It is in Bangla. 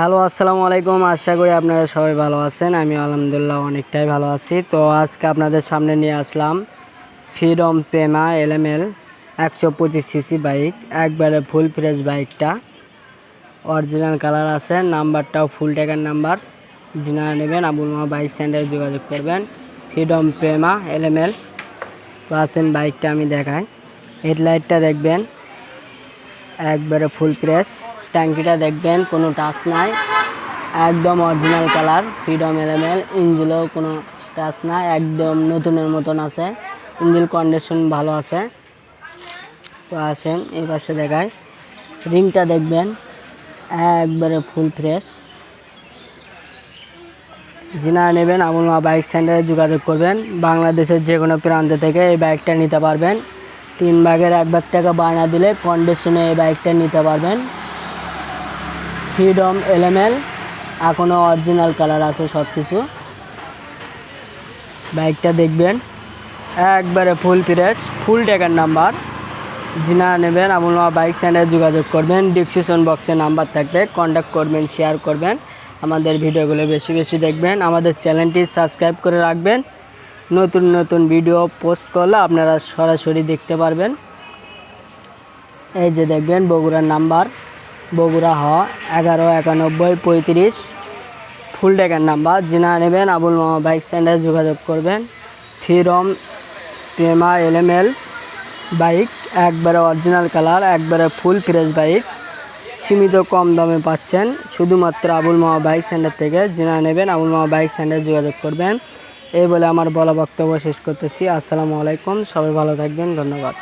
হ্যালো, আসসালামু আলাইকুম। আশা করি আপনারা সবাই ভালো আছেন। আমি আলহামদুলিল্লাহ অনেকটাই ভালো আছি। তো আজকে আপনাদের সামনে নিয়ে আসলাম ফ্রিডম পেমা এলএমএল একশো পঁচিশ সিসি বাইক। একবারে ফুল ফ্রেশ বাইকটা। অরিজিনাল কালার আছে, নাম্বারটাও ফুল ট্যাগার নাম্বার। যিনারা নেবেন আবুল মা বাইক সেন্টারে যোগাযোগ করবেন। ফ্রিডম পেমা এলএমএল তো আসেন বাইকটা আমি দেখাই। হেডলাইটটা দেখবেন। একবারে ফুল প্রেস ট্যাঙ্কিটা দেখবেন, কোনো টাচ নাই। একদম অরিজিনাল কালার ফ্রিডম এলেমেল ইঞ্জিলেও কোনো টাচ নাই, একদম নতুনের মতন আছে। ইঞ্জিল কন্ডিশন ভালো আছে। তো আসেন, এই পাশে দেখায় রিংটা দেখবেন, একবারে ফুল ফ্রেশ যিনারা নেবেন, আমুল মা বাইক সেন্টারে যোগাযোগ করবেন। বাংলাদেশের যে কোনো প্রান্ত থেকে এই বাইকটা নিতে পারবেন। তিন ভাগের এক ভাগ টাকা বায়না দিলে কন্ডিশনে এই বাইকটা নিতে পারবেন। ফ্রিডম এলএমএল এখনও অরিজিনাল কালার আছে সব কিছু বাইকটা দেখবেন। একবারে ফুল ফ্রেশ ফুল ট্যাগার নাম্বার যিনারা নেবেন মা বাইক সেন্টারে যোগাযোগ করবেন ডিসক্রিপশন বক্সে নাম্বার থাকবে কন্ট্যাক্ট করবেন শেয়ার করবেন। আমাদের ভিডিওগুলো বেশি বেশি দেখবেন। আমাদের চ্যানেলটি সাবস্ক্রাইব করে রাখবেন। নতুন নতুন ভিডিও পোস্ট করলে আপনারা সরাসরি দেখতে পারবেন। এই যে দেখবেন, বগুড়ার নাম্বার বগুড়া হ, এগারো, একানব্বই, পঁয়ত্রিশ। ফুল ট্যাগার নাম্বার যিনা নেবেন, আবুল মামা বাইক সেন্টারে যোগাযোগ করবেন। ফিরম প্রেমা এলএমএল বাইক একবারে অরিজিনাল কালার একবারে ফুল ফ্রেশ বাইক সীমিত কম দামে পাচ্ছেন, শুধুমাত্র আবুল মামা বাইক সেন্টার থেকে। যিনা নেবেন, আবুল মামা বাইক সেন্টারে যোগাযোগ করবেন। এই বলে আমার বলা বক্তব্য শেষ করতেছি। আসসালামু আলাইকুম, সবাই ভালো থাকবেন, ধন্যবাদ।